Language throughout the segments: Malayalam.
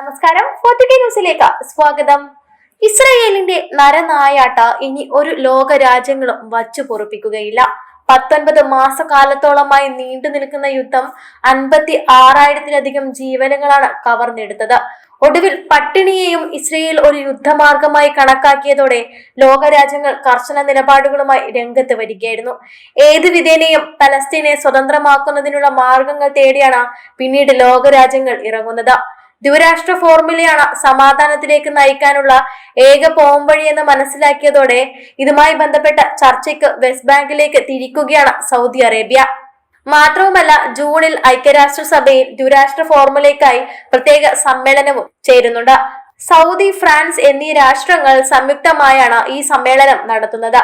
നമസ്കാരം. ഫോർട്ടി ന്യൂസിലേക്ക് സ്വാഗതം. ഇസ്രയേലിന്റെ നരനായാട്ട ഇനി ഒരു ലോക രാജ്യങ്ങളും വച്ചു പൊറുപ്പിക്കുകയില്ല. പത്തൊൻപത് മാസക്കാലത്തോളമായി നീണ്ടു നിൽക്കുന്ന യുദ്ധം അൻപത്തി ആറായിരത്തിലധികം ജീവനുകളാണ് കവർന്നെടുത്തത്. ഒടുവിൽ പട്ടിണിയെയും ഇസ്രയേൽ ഒരു യുദ്ധമാർഗമായി കണക്കാക്കിയതോടെ ലോകരാജ്യങ്ങൾ കർശന നിലപാടുകളുമായി രംഗത്ത് വരികയായിരുന്നു. ഏത് വിധേനയും പലസ്തീനെ സ്വതന്ത്രമാക്കുന്നതിനുള്ള മാർഗങ്ങൾ തേടിയാണ് പിന്നീട് ലോകരാജ്യങ്ങൾ ഇറങ്ങുന്നത്. ദ്വിരാഷ്ട്ര ഫോർമുലയാണ് സമാധാനത്തിലേക്ക് നയിക്കാനുള്ള ഏക പോംവഴിയെന്ന് മനസ്സിലാക്കിയതോടെ ഇതുമായി ബന്ധപ്പെട്ട ചർച്ചയ്ക്ക് വെസ്റ്റ് ബാങ്കിലേക്ക് തിരിക്കുകയാണ് സൗദി അറേബ്യ. മാത്രവുമല്ല ജൂണിൽ ഐക്യരാഷ്ട്രസഭയിൽ ദ്വിരാഷ്ട്ര ഫോർമുലയ്ക്കായി പ്രത്യേക സമ്മേളനവും ചേരുന്നുണ്ട്. സൗദി ഫ്രാൻസ് എന്നീ രാഷ്ട്രങ്ങൾ സംയുക്തമായാണ് ഈ സമ്മേളനം നടത്തുന്നത്.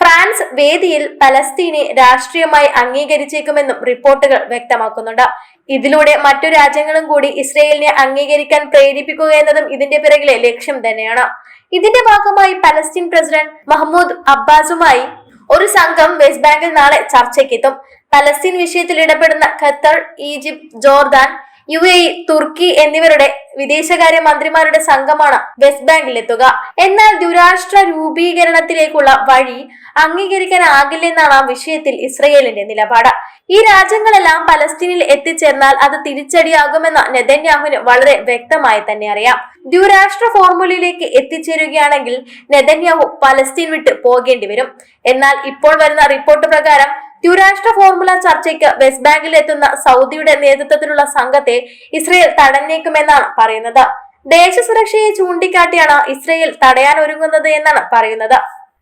ഫ്രാൻസ് വേദിയിൽ പലസ്തീനെ രാഷ്ട്രീയമായി അംഗീകരിച്ചേക്കുമെന്നും റിപ്പോർട്ടുകൾ വ്യക്തമാക്കുന്നുണ്ട്. ഇതിലൂടെ മറ്റു രാജ്യങ്ങളും കൂടി ഇസ്രയേലിനെ അംഗീകരിക്കാൻ പ്രേരിപ്പിക്കുക എന്നതും ഇതിന്റെ പിറകിലെ ലക്ഷ്യം തന്നെയാണ്. ഇതിന്റെ ഭാഗമായി പലസ്തീൻ പ്രസിഡന്റ് മഹ്മൂദ് അബ്ബാസുമായി ഒരു സംഘം വെസ്റ്റ് ബാങ്കിൽ നാളെ ചർച്ചയ്ക്കെത്തും. പലസ്തീൻ വിഷയത്തിൽ ഇടപെടുന്ന Qatar Egypt Jordan U A തുർക്കി എന്നിവരുടെ വിദേശകാര്യ മന്ത്രിമാരുടെ സംഘമാണ് വെസ്റ്റ് ബാങ്കിലെത്തുക. എന്നാൽ ദുരാഷ്ട്ര രൂപീകരണത്തിലേക്കുള്ള വഴി അംഗീകരിക്കാനാകില്ലെന്നാണ് ആ വിഷയത്തിൽ ഇസ്രയേലിന്റെ നിലപാട്. ഈ രാജ്യങ്ങളെല്ലാം പലസ്തീനിൽ എത്തിച്ചേർന്നാൽ അത് തിരിച്ചടിയാകുമെന്ന് നെതന്യാഹുവിന് വളരെ വ്യക്തമായി തന്നെ അറിയാം. ദ്വിരാഷ്ട്ര ഫോർമുലയിലേക്ക് എത്തിച്ചേരുകയാണെങ്കിൽ നെതന്യാഹു പലസ്തീൻ വിട്ട് പോകേണ്ടി വരും എന്നാൽ ഇപ്പോൾ വരുന്ന റിപ്പോർട്ട് പ്രകാരം ദ്വിരാഷ്ട്ര ഫോർമുല ചർച്ചയ്ക്ക് വെസ്റ്റ് ബാങ്കിൽ എത്തുന്ന സൗദിയുടെ നേതൃത്വത്തിലുള്ള സംഘത്തെ ഇസ്രയേൽ തടഞ്ഞേക്കുമെന്നാണ് പറയുന്നത്. ദേശസുരക്ഷയെ ചൂണ്ടിക്കാട്ടിയാണ് ഇസ്രയേൽ തടയാൻ ഒരുങ്ങുന്നത് എന്നാണ് പറയുന്നത്.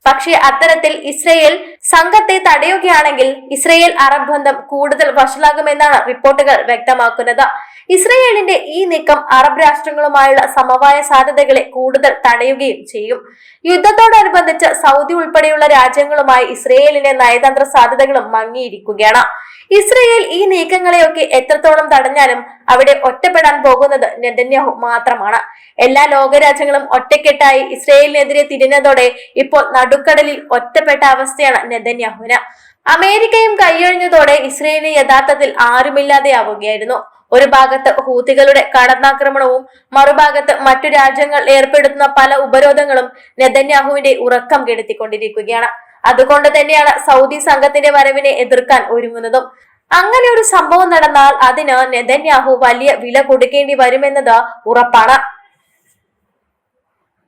പക്ഷേ അത്തരത്തിൽ ഇസ്രയേൽ സംഘത്തെ തടയുകയാണെങ്കിൽ ഇസ്രയേൽ അറബ് ബന്ധം കൂടുതൽ വഷളാകുമെന്നാണ് റിപ്പോർട്ടുകൾ വ്യക്തമാക്കുന്നത്. ഇസ്രയേലിന്റെ ഈ നീക്കം അറബ് രാഷ്ട്രങ്ങളുമായുള്ള സമവായ സാധ്യതകളെ കൂടുതൽ തടയുകയും ചെയ്യും. യുദ്ധത്തോടനുബന്ധിച്ച് സൗദി ഉൾപ്പെടെയുള്ള രാജ്യങ്ങളുമായി ഇസ്രയേലിന്റെ നയതന്ത്ര സാധ്യതകളും മങ്ങിയിരിക്കുകയാണ്. ഇസ്രയേൽ ഈ നീക്കങ്ങളെയൊക്കെ എത്രത്തോളം തടഞ്ഞാലും അവിടെ ഒറ്റപ്പെടാൻ പോകുന്നത് നെതന്യാഹു മാത്രമാണ്. എല്ലാ ലോകരാജ്യങ്ങളും ഒറ്റക്കെട്ടായി ഇസ്രയേലിനെതിരെ തിരിഞ്ഞതോടെ ഇപ്പോൾ നടുക്കടലിൽ ഒറ്റപ്പെട്ട അവസ്ഥയാണ് നെതന്യാഹുവിന്. അമേരിക്കയും കൈയൊഴിഞ്ഞതോടെ ഇസ്രയേലിന് യഥാർത്ഥത്തിൽ ആരുമില്ലാതെയാവുകയായിരുന്നു. ഒരു ഭാഗത്ത് ഹൂത്തികളുടെ കടന്നാക്രമണവും മറുഭാഗത്ത് മറ്റു രാജ്യങ്ങൾ ഏർപ്പെടുത്തുന്ന പല ഉപരോധങ്ങളും നെതന്യാഹുവിന്റെ ഉറക്കം കെടുത്തിക്കൊണ്ടിരിക്കുകയാണ്. അതുകൊണ്ട് തന്നെയാണ് സൗദി സംഘത്തിന്റെ വരവിനെ എതിർക്കാൻ ഒരുങ്ങുന്നതും. അങ്ങനെ ഒരു സംഭവം നടന്നാൽ അതിന് നെതന്യാഹു വലിയ വില കൊടുക്കേണ്ടി വരുമെന്നത് ഉറപ്പാണ്.